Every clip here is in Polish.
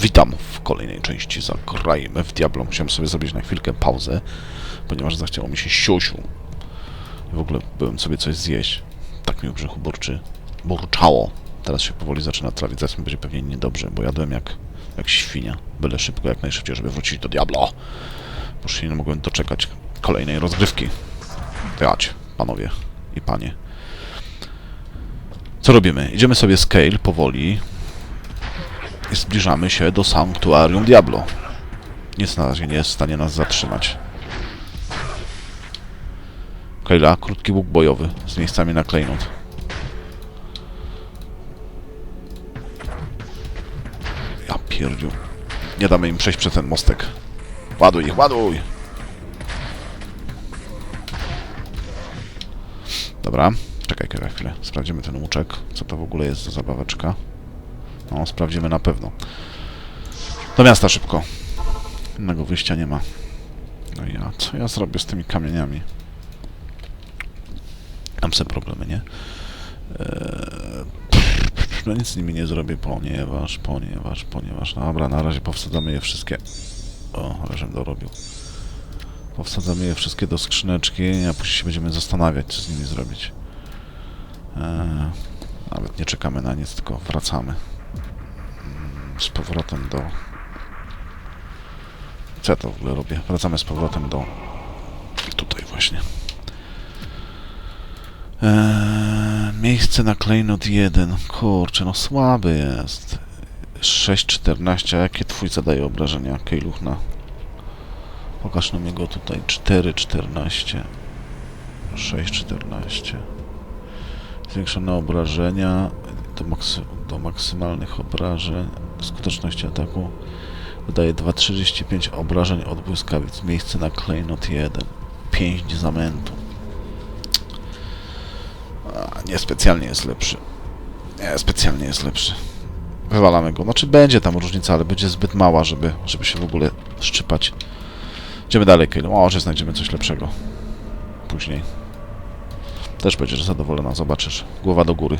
Witam w kolejnej części Zagrajmy w Diablo. Musiałem sobie zrobić na chwilkę pauzę, ponieważ zachciało mi się siusiu. W ogóle byłem sobie coś zjeść. Tak mi w brzuchu burczy. Burczało. Teraz się powoli zaczyna trawić, zaraz mi będzie pewnie niedobrze, bo jadłem jak, jak świnia. Byle szybko, jak najszybciej, żeby wrócić do Diablo. Bo się nie mogłem doczekać kolejnej rozgrywki. Jać, panowie i panie. Co robimy? Idziemy sobie scale powoli, zbliżamy się do Sanktuarium Diablo. Nic na razie nie jest w stanie nas zatrzymać. Kejla, krótki łuk bojowy z miejscami na klejnot. Ja pierdziu. Nie damy im przejść przez ten mostek. Ładuj ich, ładuj! Dobra, czekaj Kejla chwilę. Sprawdzimy ten łuczek. Co to w ogóle jest za zabaweczka. No, sprawdzimy na pewno. Do miasta szybko. Innego wyjścia nie ma. No ja, co ja zrobię z tymi kamieniami? Mam sobie problemy, nie? Eee, no nic z nimi nie zrobię, ponieważ, ponieważ, ponieważ... Dobra, na razie powsadzamy je wszystkie. O, ale dorobił. Powsadzamy je wszystkie do skrzyneczki, a później się będziemy zastanawiać, co z nimi zrobić. Eee, nawet nie czekamy na nic, tylko wracamy z powrotem do... Co ja to w ogóle robię? Wracamy z powrotem do... Tutaj właśnie. Eee, miejsce na klejnot 1. Kurczę, no słaby jest. 6,14. A jakie twój zadaje obrażenia, Kejluchna? Pokaż nam jego tutaj. 4,14. 6,14. Zwiększone obrażenia do, maksy do maksymalnych obrażeń skuteczności ataku wydaje 2,35 obrażeń od błyskawic. Miejsce na klejnot 1. 5 zamętu. Niespecjalnie jest lepszy. Nie, specjalnie jest lepszy. Wywalamy go. Znaczy będzie tam różnica, ale będzie zbyt mała, żeby, żeby się w ogóle szczypać. Idziemy dalej, Kyle. Może znajdziemy coś lepszego. Później. Też będziesz zadowolona, zobaczysz. Głowa do góry.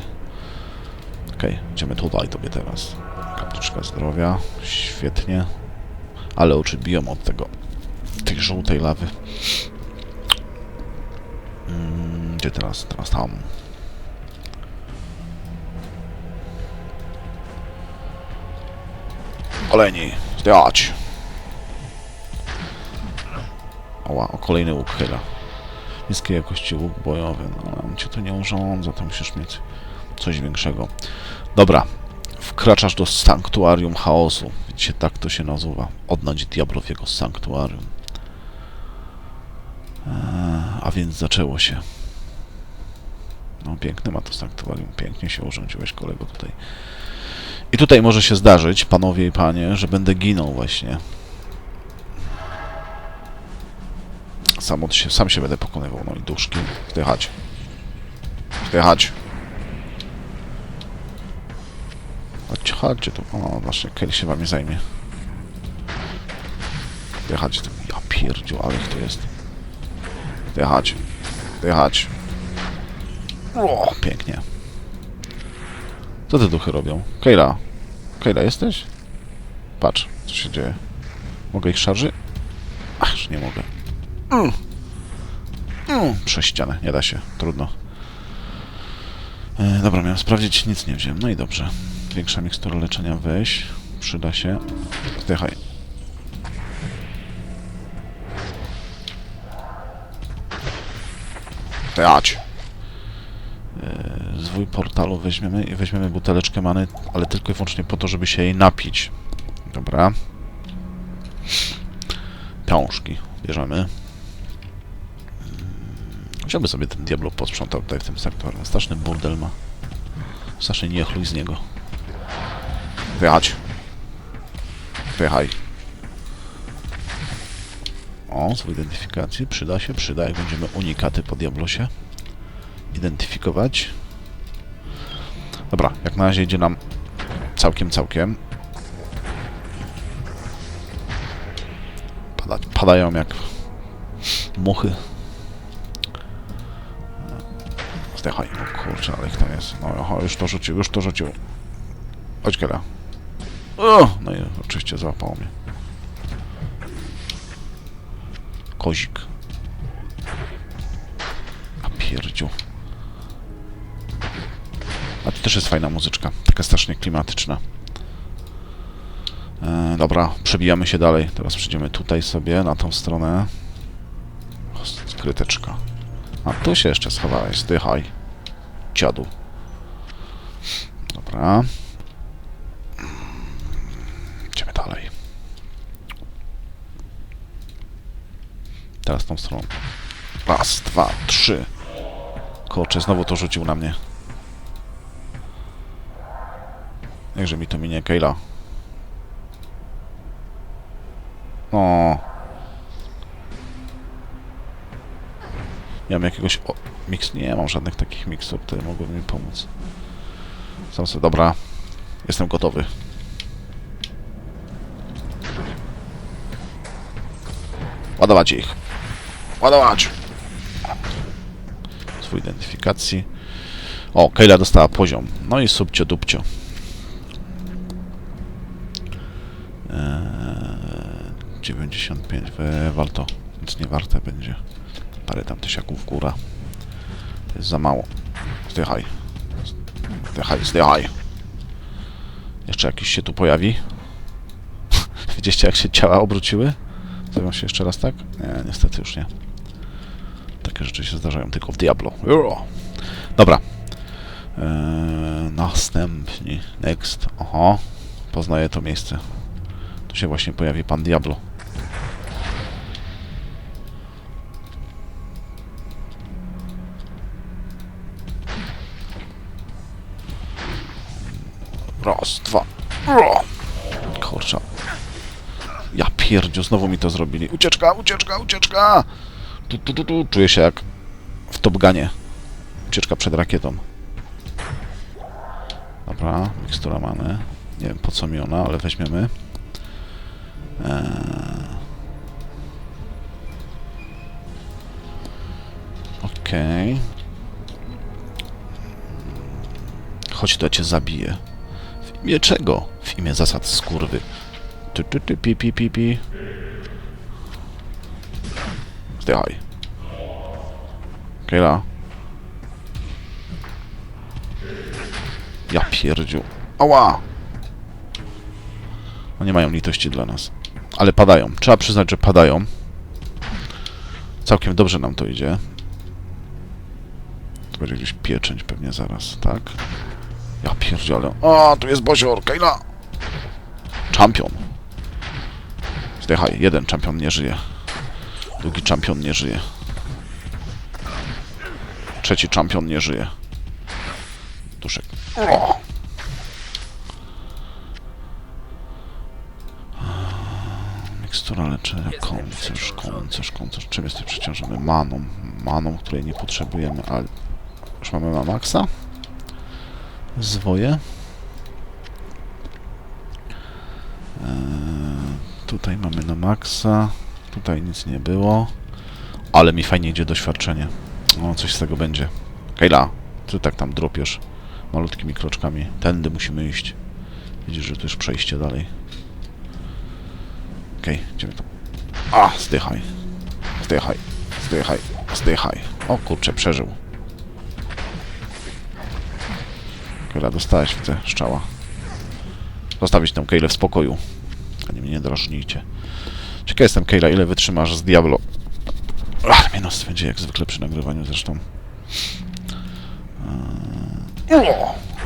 Okej, okay, idziemy tutaj tobie teraz. Kaptyczka zdrowia. Świetnie. Ale oczy biją od tego. tej żółtej lawy. Mm, gdzie teraz? Teraz tam. Oleni, zdjać. Oła, o kolejny łuk chyla. Niskiej jakości łuk bojowy. No, cię tu nie urządza, to musisz mieć coś większego. Dobra, wkraczasz do sanktuarium chaosu. Widzicie, tak to się nazywa. Odnać diablo w jego sanktuarium. Eee, a więc zaczęło się. No, piękne ma to sanktuarium. Pięknie się urządziłeś, kolego, tutaj. I tutaj może się zdarzyć, panowie i panie, że będę ginął właśnie. Sam, się, sam się będę pokonywał. No i duszki. Wdychać. Wdychać. Chodźcie, chodźcie tu. O, właśnie, Kelly się wami zajmie. Wdychać tu. Ja pierdziu, ale tu jest. Wdychać. Wdychać. O, pięknie. Co te duchy robią? Kejla. Kejla, jesteś? Patrz, co się dzieje. Mogę ich szarży? Aż nie mogę. Mm. Mm. Przez ścianę, nie da się. Trudno. E, dobra, miałem sprawdzić, nic nie wziąłem. No i dobrze. Większa mikstura leczenia weź. Przyda się. Wdychaj. Dać. Zwój portalu weźmiemy i weźmiemy buteleczkę many, ale tylko i wyłącznie po to, żeby się jej napić. Dobra. Piążki bierzemy. Chciałby sobie ten Diablo posprzątał tutaj w tym sektorze. Straszny burdel ma. Strasznie nie chluj z niego. Wyjechać. Wyjechaj. O, z identyfikacji. Przyda się, przyda, jak będziemy unikaty po Diablosie identyfikować. Dobra, jak na razie idzie nam całkiem, całkiem. Pada, padają jak muchy. Zdechaj, kurczę, ale ich tam jest. No, już to rzucił, już to rzucił. Chodź, Kela. O, no i oczywiście złapało mnie. Kozik. A pierdziu. A tu też jest fajna muzyczka. Taka strasznie klimatyczna. E, dobra, przebijamy się dalej. Teraz przejdziemy tutaj sobie, na tą stronę. Skryteczka. A tu się jeszcze schowałeś. Zdychaj. Dziadu. Dobra. Idziemy dalej. Teraz tą stroną. Raz, dwa, trzy. Kurczę, znowu to rzucił na mnie. Niechże mi to minie, Kejla. O. Ja mam jakiegoś... O, miks... Nie mam żadnych takich mikstur, które mogłyby mi pomóc. Sam sobie... Dobra. Jestem gotowy. Ładować ich. Ładować! Swój identyfikacji. O, Kejla dostała poziom. No i subcio dupcio. Eee, 95 wywal to. Nic nie warte będzie. Parę tam tysiaków góra. To jest za mało. Zdychaj. Zdychaj, zdychaj. Jeszcze jakiś się tu pojawi. Widzieliście jak się ciała obróciły? Zrobią się jeszcze raz tak? Nie, niestety już nie. Takie rzeczy się zdarzają tylko w Diablo. Euro. Dobra. Eee, następni. Next. Oho. Poznaję to miejsce. Tu się właśnie pojawi pan Diablo. Raz, dwa. Ro! Kurczę. Ja pierdziu, znowu mi to zrobili. Ucieczka, ucieczka, ucieczka! Tu, tu, tu, tu. Czuję się jak w Top Gunie. Ucieczka przed rakietą. Dobra, mikstura mamy. Nie wiem po co mi ona, ale weźmiemy. Eee... Okej. Chodź, to ja cię zabiję. W imię czego? W imię zasad skurwy. Tu, tu, tu, pi, pi, pi, pi. Zdychaj. Kejla. Ja pierdziu. Ała! No nie mają litości dla nas. Ale padają. Trzeba przyznać, że padają. Całkiem dobrze nam to idzie. To będzie gdzieś pieczęć pewnie zaraz, tak? Ja pierdzielę. A, tu jest Bozior, Kejla! Champion. Zdychaj, jeden czampion nie żyje. Drugi czampion nie żyje. Trzeci czampion nie żyje. Duszek. O! Mikstura leczenia, końcerz, końcerz, końcerz. Czym jesteś przeciążony? Maną. Maną, której nie potrzebujemy, ale... Już mamy na maksa? Zwoje. Eee, tutaj mamy na maksa. Tutaj nic nie było. Ale mi fajnie idzie doświadczenie. O, coś z tego będzie. Kejla, ty tak tam dropiesz malutkimi kroczkami. Tędy musimy iść. Widzisz, że to już przejście dalej. Okej, okay, idziemy tu. A, zdychaj. Zdychaj. Zdychaj. Zdychaj. O kurczę, przeżył. Kejla, dostałeś w te szczała. Zostawić tę Kejlę w spokoju. Ani mnie nie drażnijcie. Ciekaw jestem, Kejla, ile wytrzymasz z Diablo. Ach, mnie nos będzie jak zwykle przy nagrywaniu zresztą. Eee,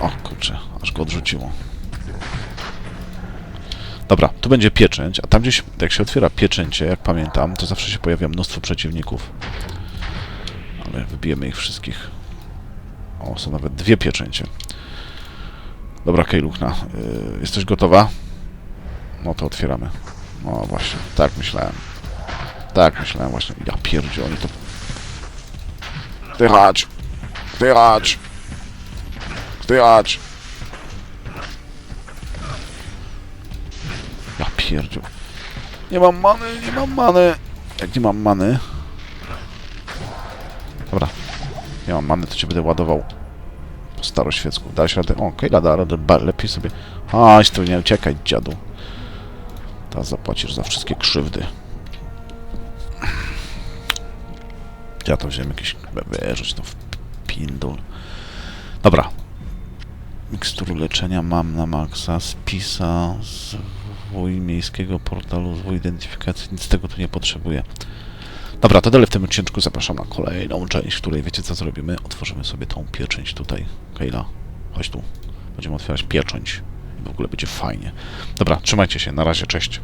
O, kurczę, aż go odrzuciło. Dobra, tu będzie pieczęć, a tam gdzieś, jak się otwiera pieczęcie, jak pamiętam, to zawsze się pojawia mnóstwo przeciwników. Ale wybijemy ich wszystkich. O, są nawet dwie pieczęcie. Dobra, Kejluchna, yy, jesteś gotowa? No to otwieramy. No właśnie, tak myślałem. Tak myślałem właśnie. Ja pierdziu, oni to... Zdychać! Zdychać! Zdychać! Ja pierdziu. Nie mam many, nie mam many. Jak nie mam many... Dobra. Nie mam many, to cię będę ładował Po staroświecku. Dałeś radę? O, Kejla da radę. Lepiej sobie... Chodź tu, nie uciekaj, dziadu. Teraz zapłacisz za wszystkie krzywdy. Ja to wziąłem jakieś... Wierzyć to w pindol. Dobra. Mikstury leczenia mam na maksa. Spisa. Zwój miejskiego portalu. Zwój identyfikacji. Nic z tego tu nie potrzebuję. Dobra, to dalej w tym odcinku zapraszam na kolejną część, w której wiecie co zrobimy? Otworzymy sobie tą pieczęć tutaj. Kejla, chodź tu. Będziemy otwierać pieczęć. W ogóle będzie fajnie. Dobra, trzymajcie się, na razie, cześć.